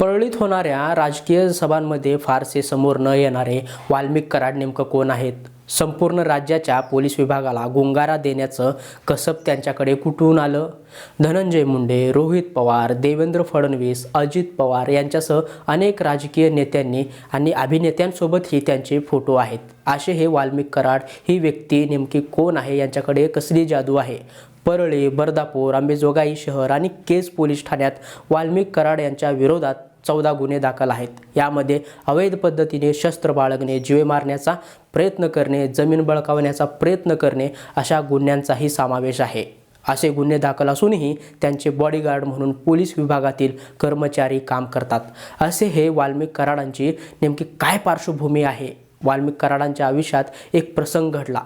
परळीत होणाऱ्या राजकीय सभांमध्ये फारसे समोर न येणारे वाल्मिक कराड नेमकं कोण आहेत? संपूर्ण राज्याच्या पोलीस विभागाला गुंगारा देण्याचं कसब त्यांच्याकडे कुठून आलं? धनंजय मुंडे रोहित पवार देवेंद्र फडणवीस अजित पवार यांच्यासह अनेक राजकीय नेत्यांनी आणि अभिनेत्यांसोबतही त्यांचे फोटो आहेत. असे हे वाल्मिक कराड ही व्यक्ती नेमकी कोण आहे यांच्याकडे कसली जादू आहे? परळी बर्दापूर आंबेजोगाई शहर आणि केज पोलीस ठाण्यात वाल्मिक कराड यांच्या विरोधात चौदा गुन्हे दाखल आहेत. यामध्ये अवैध पद्धतीने शस्त्र बाळगणे जीवे मारण्याचा प्रयत्न करणे जमीन बळकावण्याचा प्रयत्न करणे अशा गुन्ह्यांचाही समावेश आहे. असे गुन्हे दाखल असूनही त्यांचे बॉडीगार्ड म्हणून पोलीस विभागातील कर्मचारी काम करतात. असे हे वाल्मिक कराडांची नेमकी काय पार्श्वभूमी आहे? वाल्मिक कराडांच्या आयुष्यात एक प्रसंग घडला.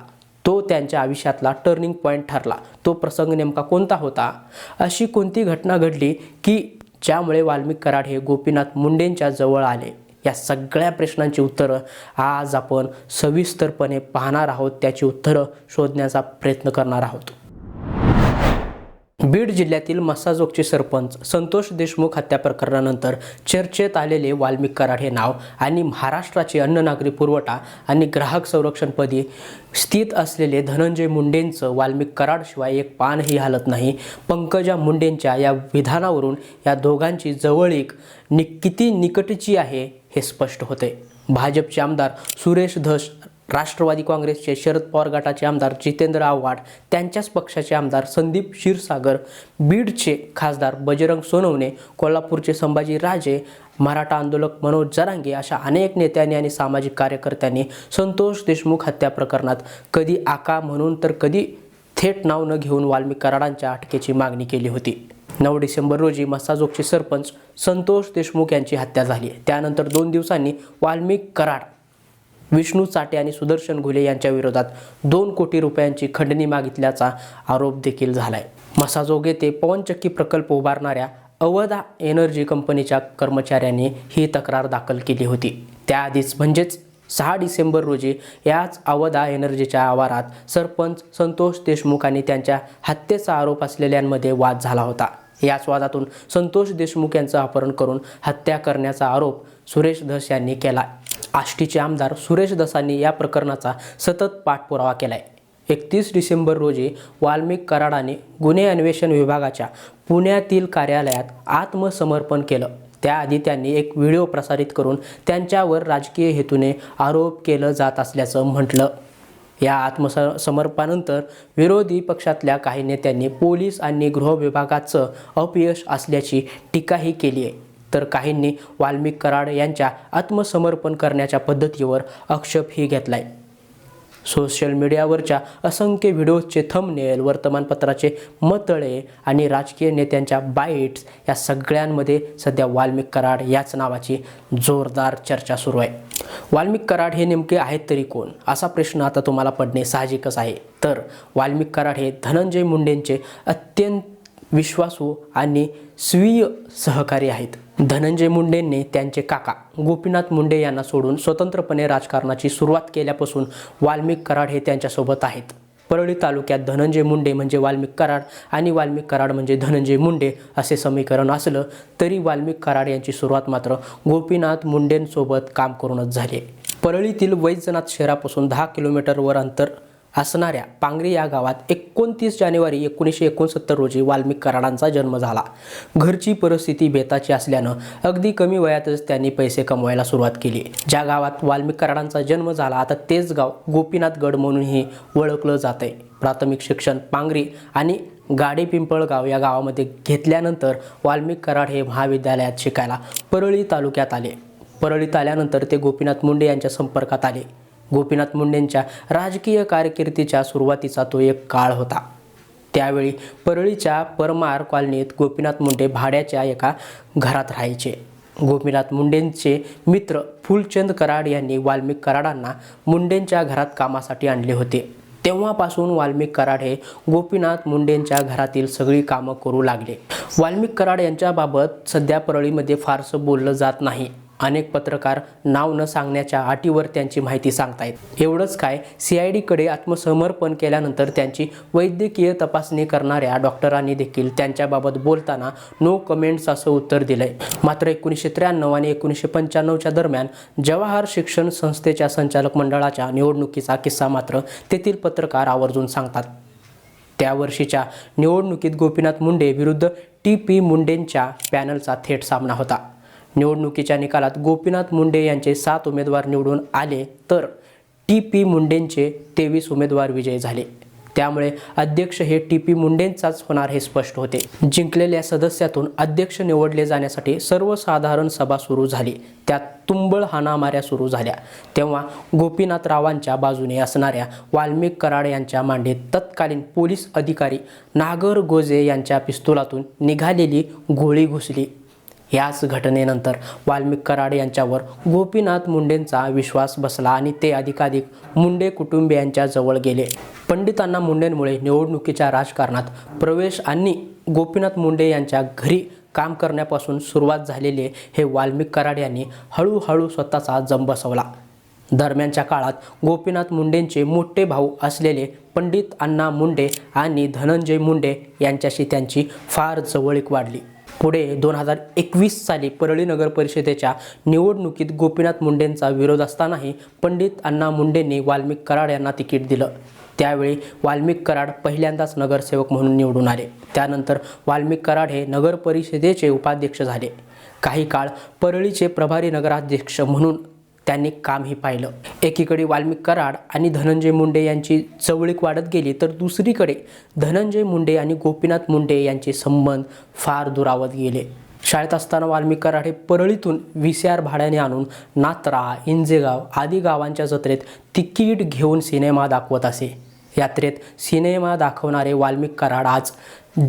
तो त्यांच्या आयुष्यातला टर्निंग पॉईंट ठरला. तो प्रसंग नेमका कोणता होता? अशी कोणती घटना घडली की ज्यामुळे वाल्मिक कराड हे गोपीनाथ मुंडेंच्या जवळ आले. या सगळ्या प्रश्नांची उत्तरं आज आपण सविस्तरपणे पाहणार आहोत. त्याची उत्तरं शोधण्याचा प्रयत्न करणार आहोत. बीड जिल्ह्यातील मसाजोगचे सरपंच संतोष देशमुख हत्या प्रकरणानंतर चर्चेत आलेले वाल्मिक कराड हे नाव आणि महाराष्ट्राचे अन्न नागरी पुरवठा आणि ग्राहक संरक्षणपदी स्थित असलेले धनंजय मुंडेंचं वाल्मिक कराडशिवाय एक पानही हालत नाही. पंकजा मुंडेंच्या या विधानावरून या दोघांची जवळीक नि किती निकटची आहे हे स्पष्ट होते. भाजपचे आमदार सुरेश धस राष्ट्रवादी काँग्रेसचे शरद पवार गटाचे आमदार जितेंद्र आव्हाड त्यांच्याच पक्षाचे आमदार संदीप क्षीरसागर बीडचे खासदार बजरंग सोनवणे कोल्हापूरचे संभाजी राजे मराठा आंदोलक मनोज जरांगे अशा अनेक नेत्यांनी आणि सामाजिक कार्यकर्त्यांनी संतोष देशमुख हत्या प्रकरणात कधी आका म्हणून तर कधी थेट नाव न घेऊन वाल्मिक कराडांच्या अटकेची मागणी केली होती. नऊ डिसेंबर रोजी मसाजोगचे सरपंच संतोष देशमुख यांची हत्या झाली. त्यानंतर दोन दिवसांनी वाल्मिक कराड विष्णू चाटे आणि सुदर्शन घुले यांच्या विरोधात दोन कोटी रुपयांची खंडणी मागितल्याचा आरोप देखील झालाय. मसाजोगे ते पवनचक्की प्रकल्प उभारणाऱ्या अवधा एनर्जी कंपनीच्या कर्मचाऱ्यांनी ही तक्रार दाखल केली होती. त्याआधीच म्हणजेच सहा डिसेंबर रोजी याच अवधा एनर्जीच्या आवारात सरपंच संतोष देशमुख आणि त्यांच्या हत्येचा आरोप असलेल्यांमध्ये वाद झाला होता. याच वादातून संतोष देशमुख यांचं अपहरण करून हत्या करण्याचा आरोप सुरेश धस यांनी केला आष्टीचे आमदार सुरेश धसांनी या प्रकरणाचा सतत पाठपुरावा केलाय. एकतीस डिसेंबर रोजी वाल्मिक कराडाने गुन्हे अन्वेषण विभागाच्या पुण्यातील कार्यालयात आत्मसमर्पण केलं. त्याआधी त्यांनी एक व्हिडिओ प्रसारित करून त्यांच्यावर राजकीय हेतूने आरोप केलं जात असल्याचं म्हटलं. या आत्मस समर्पणानंतर विरोधी पक्षातल्या काही नेत्यांनी पोलीस आणि गृह विभागाचं अपयश असल्याची टीकाही केली आहे तर काहींनी वाल्मिक कराड यांच्या आत्मसमर्पण करण्याच्या पद्धतीवर आक्षेपही घेतलाय. सोशल मीडियावरच्या असंख्य व्हिडिओजचे थंबनेल वर्तमानपत्राचे मतळे आणि राजकीय नेत्यांच्या बाईट्स या सगळ्यांमध्ये सध्या वाल्मिक कराड याच नावाची जोरदार चर्चा सुरू आहे. वाल्मिक कराड हे नेमके आहेत तरी कोण? असा प्रश्न आता तुम्हाला पडणे साहजिकच आहे. तर वाल्मिक कराड हे धनंजय मुंडेंचे अत्यंत विश्वासू आणि स्वीय सहकारी आहेत. धनंजय मुंडेंनी त्यांचे काका गोपीनाथ मुंडे यांना सोडून स्वतंत्रपणे राजकारणाची सुरुवात केल्यापासून वाल्मिक कराड हे त्यांच्यासोबत आहेत. परळी तालुक्यात धनंजय मुंडे म्हणजे वाल्मिक कराड आणि वाल्मिक कराड म्हणजे धनंजय मुंडे असे समीकरण असलं तरी वाल्मिक कराड यांची सुरुवात मात्र गोपीनाथ मुंडेंसोबत काम करूनच झाली. परळीतील वैजनाथ शहरापासून दहा किलोमीटरवर अंतर असणाऱ्या पांगरी या गावात एकोणतीस जानेवारी एकोणीसशे एकोणसत्तर रोजी वाल्मिक कराडांचा जन्म झाला. घरची परिस्थिती बेताची असल्यानं अगदी कमी वयातच त्यांनी पैसे कमवायला सुरुवात केली. ज्या गावात वाल्मिक कराडांचा जन्म झाला आता तेच गाव गोपीनाथगड म्हणूनही ओळखलं जात आहे प्राथमिक शिक्षण पांगरी आणि गाडेपिंपळगाव या गावामध्ये घेतल्यानंतर वाल्मिक कराड हे महाविद्यालयात शिकायला परळी तालुक्यात आले. परळीत आल्यानंतर ते गोपीनाथ मुंडे यांच्या संपर्कात आले. गोपीनाथ मुंडेंच्या राजकीय कारकिर्दीच्या सुरुवातीचा तो एक काळ होता. त्यावेळी परळीच्या परमार कॉलनीत गोपीनाथ मुंडे भाड्याच्या एका घरात राहायचे. गोपीनाथ मुंडेंचे मित्र फुलचंद कराड यांनी वाल्मिक कराडांना मुंडेंच्या घरात कामासाठी आणले होते. तेव्हापासून वाल्मिक कराड हे गोपीनाथ मुंडेंच्या घरातील सगळी कामं करू लागले. वाल्मिक कराड यांच्याबाबत सध्या परळीमध्ये फारसं बोललं जात नाही. अनेक पत्रकार नाव न सांगण्याच्या अटीवर त्यांची माहिती सांगतायत. एवढंच काय सी आय डीकडे आत्मसमर्पण केल्यानंतर त्यांची वैद्यकीय तपासणी करणाऱ्या डॉक्टरांनी देखील त्यांच्याबाबत बोलताना नो कमेंट्स असं उत्तर दिलंय. मात्र एकोणीसशे त्र्याण्णव आणि एकोणीसशे पंच्याण्णवच्या दरम्यान जवाहर शिक्षण संस्थेच्या संचालक मंडळाच्या निवडणुकीचा किस्सा मात्र तेथील पत्रकार आवर्जून सांगतात. त्या वर्षीच्या निवडणुकीत गोपीनाथ मुंडे विरुद्ध टी पी मुंडेंच्या पॅनलचा थेट सामना होता. निवडणुकीच्या निकालात गोपीनाथ मुंडे यांचे सात उमेदवार निवडून आले तर टी पी मुंडेंचे तेवीस उमेदवार विजयी झाले. त्यामुळे अध्यक्ष हे टी पी मुंडेंचाच होणार हे स्पष्ट होते. जिंकलेल्या सदस्यातून अध्यक्ष निवडले जाण्यासाठी सर्वसाधारण सभा सुरू झाली. त्यात तुंबळ हाणामाऱ्या सुरू झाल्या. तेव्हा गोपीनाथरावांच्या बाजूने असणाऱ्या वाल्मिक कराड यांच्या मांडीत तत्कालीन पोलीस अधिकारी नागर गोजे यांच्या पिस्तुलातून निघालेली गोळी घुसली. याच घटनेनंतर वाल्मिक कराड यांच्यावर गोपीनाथ मुंडेंचा विश्वास बसला आणि ते अधिकाधिक मुंडे कुटुंबियांच्या जवळ गेले. पंडितांना मुंडेंमुळे निवडणुकीच्या राजकारणात प्रवेश आणि गोपीनाथ मुंडे यांच्या घरी काम करण्यापासून सुरुवात झालेले हे वाल्मिक कराड यांनी हळूहळू स्वतःचा जम बसवला. दरम्यानच्या काळात गोपीनाथ मुंडेंचे मोठे भाऊ असलेले पंडित अण्णा मुंडे आणि धनंजय मुंडे यांच्याशी त्यांची फार जवळीक वाढली. पुढे दोन हजार एकवीस साली परळी नगर परिषदेच्या निवडणुकीत गोपीनाथ मुंडेंचा विरोध असतानाही पंडित अण्णा मुंडेंनी वाल्मिक कराड यांना तिकीट दिलं. त्यावेळी वाल्मिक कराड पहिल्यांदाच नगरसेवक म्हणून निवडून आले. त्यानंतर वाल्मिक कराड हे नगर परिषदेचे उपाध्यक्ष झाले. काही काळ परळीचे प्रभारी नगराध्यक्ष म्हणून त्यांनी कामही पाहिलं. एकीकडे वाल्मिक कराड आणि धनंजय मुंडे यांची जवळीक वाढत गेली तर दुसरीकडे धनंजय मुंडे आणि गोपीनाथ मुंडे यांचे संबंध फार दुरावत गेले. शाळेत असताना वाल्मिक कराड हे परळीतून व्ही सी आर भाड्याने आणून नात्रा इंजेगाव आदी गावांच्या जत्रेत तिकीट घेऊन सिनेमा दाखवत असे. यात्रेत सिनेमा दाखवणारे वाल्मिक कराड आज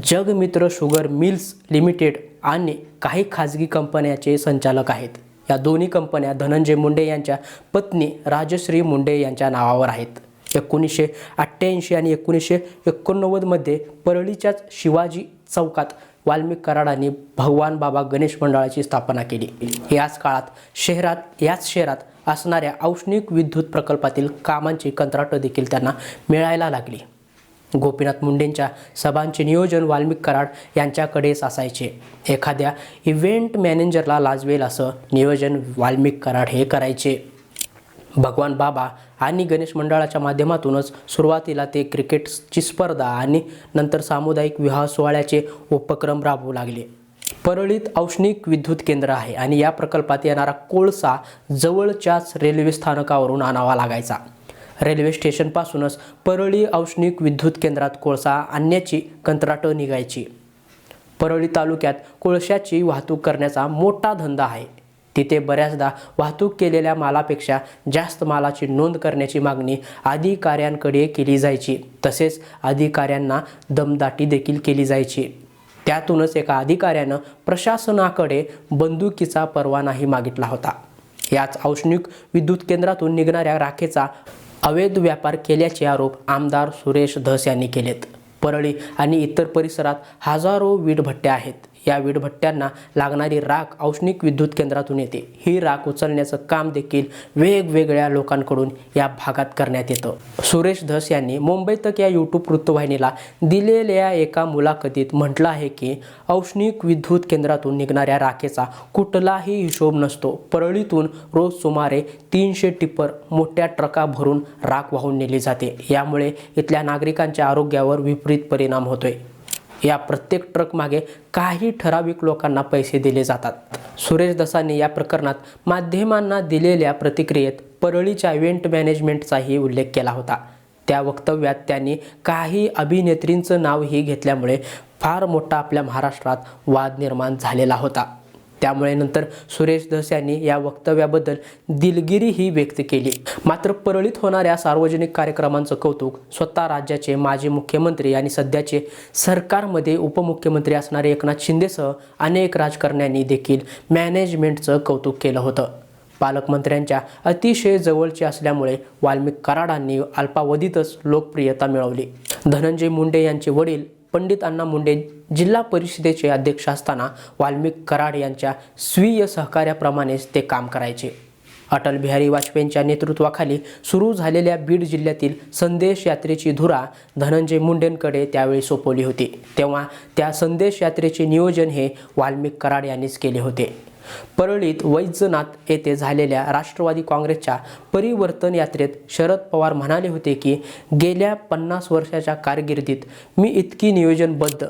जगमित्र शुगर मिल्स लिमिटेड आणि काही खाजगी कंपन्याचे संचालक आहेत. या दोन्ही कंपन्या धनंजय मुंडे यांच्या पत्नी राजश्री मुंडे यांच्या नावावर आहेत. एकोणीसशे अठ्ठ्याऐंशी आणि एकोणीसशे एकोणनव्वदमध्ये परळीच्याच शिवाजी चौकात वाल्मिक कराडांनी भगवान बाबा गणेश मंडळाची स्थापना केली. याच काळात शहरात याच शहरात असणाऱ्या औष्णिक विद्युत प्रकल्पातील कामांची कंत्राटं देखील त्यांना मिळायला लागली. गोपीनाथ मुंडेंच्या सभांचे नियोजन वाल्मिक कराड यांच्याकडेच असायचे एखाद्या इव्हेंट मॅनेजरला लाजवेल असं नियोजन वाल्मिक कराड हे करायचे. भगवान बाबा आणि गणेश मंडळाच्या माध्यमातूनच सुरुवातीला ते क्रिकेटची स्पर्धा आणि नंतर सामुदायिक विवाह सोहळ्याचे उपक्रम राबवू लागले. परळीत औष्णिक विद्युत केंद्र आहे आणि या प्रकल्पात येणारा कोळसा जवळच्याच रेल्वे स्थानकावरून आणावा लागायचा. रेल्वे स्टेशनपासूनच परळी औष्णिक विद्युत केंद्रात कोळसा आणण्याची कंत्राटं निघायची. परळी तालुक्यात कोळशाची वाहतूक करण्याचा मोठा धंदा आहे. तिथे बऱ्याचदा वाहतूक केलेल्या मालापेक्षा जास्त मालाची नोंद करण्याची मागणी अधिकाऱ्यांकडे केली जायची. तसेच अधिकाऱ्यांना दमदाटी देखील केली जायची. त्यातूनच एका अधिकाऱ्यानं प्रशासनाकडे बंदुकीचा परवानाही मागितला होता. याच औष्णिक विद्युत केंद्रातून निघणाऱ्या राखेचा अवैध व्यापार केल्याचे आरोप आमदार सुरेश धस यांनी केलेत. परळी आणि इतर परिसरात हजारो वीटभट्ट्या आहेत. या वीटभट्ट्यांना लागणारी राख औष्णिक विद्युत केंद्रातून येते. ही राख उचलण्याचं काम देखील वेगवेगळ्या लोकांकडून या भागात करण्यात येतं. सुरेश धस यांनी मुंबई तक या यूट्यूब वृत्तवाहिनीला दिलेल्या एका मुलाखतीत म्हटलं आहे की औष्णिक विद्युत केंद्रातून निघणाऱ्या राखेचा कुठलाही हिशोब नसतो. परळीतून रोज सुमारे तीनशे टिप्पर मोठ्या ट्रका भरून राख वाहून नेली जाते. यामुळे इथल्या नागरिकांच्या आरोग्यावर विपरीत परिणाम होतोय. या प्रत्येक ट्रकमागे काही ठराविक लोकांना पैसे दिले जातात. सुरेश दसांनी या प्रकरणात माध्यमांना दिलेल्या प्रतिक्रियेत परळीच्या इव्हेंट मॅनेजमेंटचाही उल्लेख केला होता. त्या वक्तव्यात त्यांनी काही अभिनेत्रींचं नावही घेतल्यामुळे फार मोठा आपल्या महाराष्ट्रात वाद निर्माण झालेला होता. त्यामुळे नंतर सुरेश धस यांनी या वक्तव्याबद्दल दिलगिरी ही व्यक्त केली. मात्र परळीत होणाऱ्या सार्वजनिक कार्यक्रमांचं कौतुक स्वतः राज्याचे माजी मुख्यमंत्री आणि सध्याचे सरकारमध्ये उपमुख्यमंत्री असणारे एकनाथ शिंदेसह अनेक राजकारण्यांनी देखील मॅनेजमेंटचं कौतुक केलं होतं. पालकमंत्र्यांच्या अतिशय जवळचे असल्यामुळे वाल्मिक कराडांनी अल्पावधीतच लोकप्रियता मिळवली. धनंजय मुंडे यांचे वडील पंडित अण्णा मुंडे जिल्हा परिषदेचे अध्यक्ष असताना वाल्मिक कराड यांच्या स्वीय सहकार्याप्रमाणेच ते काम करायचे. अटल बिहारी वाजपेयींच्या नेतृत्वाखाली सुरू झालेल्या बीड जिल्ह्यातील संदेश यात्रेची धुरा धनंजय मुंडेंकडे त्यावेळी सोपवली होती. तेव्हा त्या संदेश यात्रेचे नियोजन हे वाल्मिक कराड यांनीच केले होते. परळीत वैजनाथ येथे झालेल्या राष्ट्रवादी काँग्रेसच्या परिवर्तन यात्रेत शरद पवार म्हणाले होते की गेल्या पन्नास वर्षाच्या कारकिर्दीत मी इतकी नियोजनबद्ध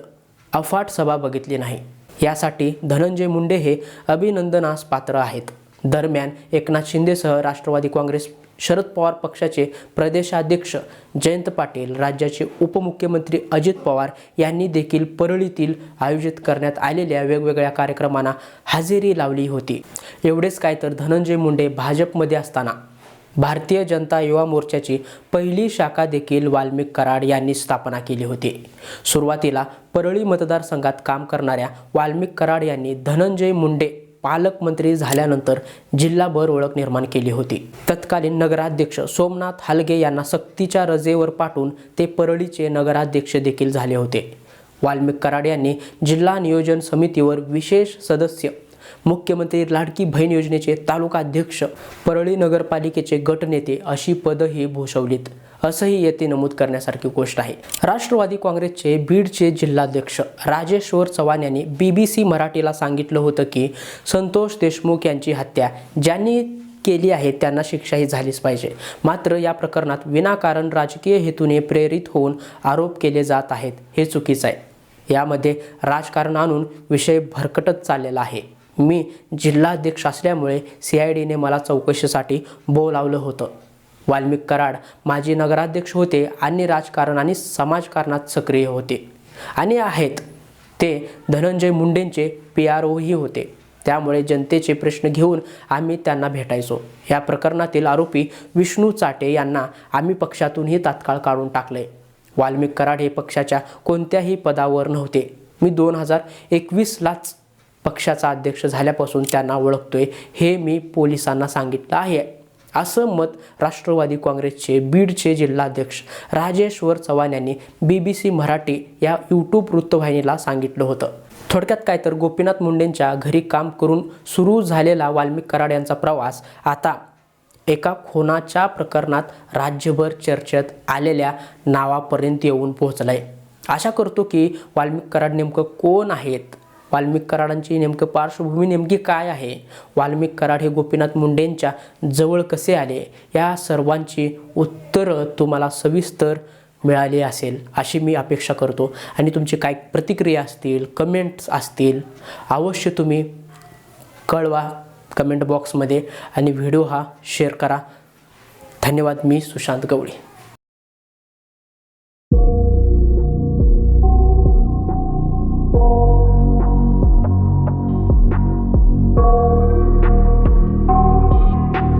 अफाट सभा बघितली नाही. यासाठी धनंजय मुंडे हे अभिनंदनास पात्र आहेत. दरम्यान एकनाथ शिंदेसह राष्ट्रवादी काँग्रेस शरद पवार पक्षाचे प्रदेशाध्यक्ष जयंत पाटील राज्याचे उपमुख्यमंत्री अजित पवार यांनी देखील परळीतील आयोजित करण्यात आलेल्या वेगवेगळ्या कार्यक्रमांना हजेरी लावली होती. एवढेच काय तर धनंजय मुंडे भाजपमध्ये असताना भारतीय जनता युवा मोर्चाची पहिली शाखा देखील वाल्मिक कराड यांनी स्थापना केली होती. सुरुवातीला परळी मतदारसंघात काम करणाऱ्या वाल्मिक कराड यांनी धनंजय मुंडे पालकमंत्री झाल्यानंतर जिल्हाभर ओळख निर्माण केली होती. तत्कालीन नगराध्यक्ष सोमनाथ हालगे यांना सक्तीच्या रजेवर पाठवून ते परळीचे नगराध्यक्ष देखील झाले होते. वाल्मिक कराड यांनी जिल्हा नियोजन समितीवर विशेष सदस्य मुख्यमंत्री लाडकी बहीण योजनेचे तालुका अध्यक्ष परळी नगरपालिकेचे गटनेते अशी पदही भूषवलीत. असंही येथे नमूद करण्यासारखी गोष्ट आहे. राष्ट्रवादी काँग्रेसचे बीडचे जिल्हाध्यक्ष राजेश्वर चव्हाण यांनी बी बी सी मराठीला सांगितलं होतं की संतोष देशमुख यांची हत्या ज्यांनी केली आहे त्यांना शिक्षाही झालीच पाहिजे. मात्र या प्रकरणात विनाकारण राजकीय हेतूने प्रेरित होऊन आरोप केले जात आहेत हे चुकीचं आहे. यामध्ये राजकारण आणून विषय भरकटत चाललेला आहे. मी जिल्हाध्यक्ष असल्यामुळे सी आय डीने मला चौकशीसाठी बोलावलं होतं. वाल्मिक कराड माजी नगराध्यक्ष होते आणि राजकारण आणि समाजकारणात सक्रिय होते. आणि आहेत ते धनंजय मुंडेंचे पी आर ओही होते. त्यामुळे जनतेचे प्रश्न घेऊन आम्ही त्यांना भेटायचो. या प्रकरणातील आरोपी विष्णू चाटे यांना आम्ही पक्षातूनही तात्काळ काढून टाकले वाल्मिक कराड हे पक्षाच्या कोणत्याही पदावर नव्हते. मी दोन हजार एकवीसलाच पक्षाचा अध्यक्ष झाल्यापासून त्यांना ओळखतोय हे मी पोलिसांना सांगितलं आहे. असं मत राष्ट्रवादी काँग्रेसचे बीडचे जिल्हाध्यक्ष राजेश्वर चव्हाण यांनी बी बी सी मराठी या यूट्यूब वृत्तवाहिनीला सांगितलं होतं. थोडक्यात काय तर गोपीनाथ मुंडेंच्या घरी काम करून सुरू झालेला वाल्मिक कराड यांचा प्रवास आता एका खुनाच्या प्रकरणात राज्यभर चर्चेत आलेल्या नावापर्यंत येऊन पोहोचलाय. आशा करतो की वाल्मिक कराड नेमकं कोण आहेत? वाल्मिक कराडांची नेमकं पार्श्वभूमी नेमकी काय आहे? वाल्मिक कराड हे गोपीनाथ मुंडेंच्या जवळ कसे आले? या सर्वांची उत्तरं तुम्हाला सविस्तर मिळाली असेल अशी मी अपेक्षा करतो. आणि तुमची काय प्रतिक्रिया असतील कमेंट्स असतील अवश्य तुम्ही कळवा कमेंट बॉक्समध्ये आणि व्हिडिओ हा शेअर करा. धन्यवाद मी सुशांत गवळी.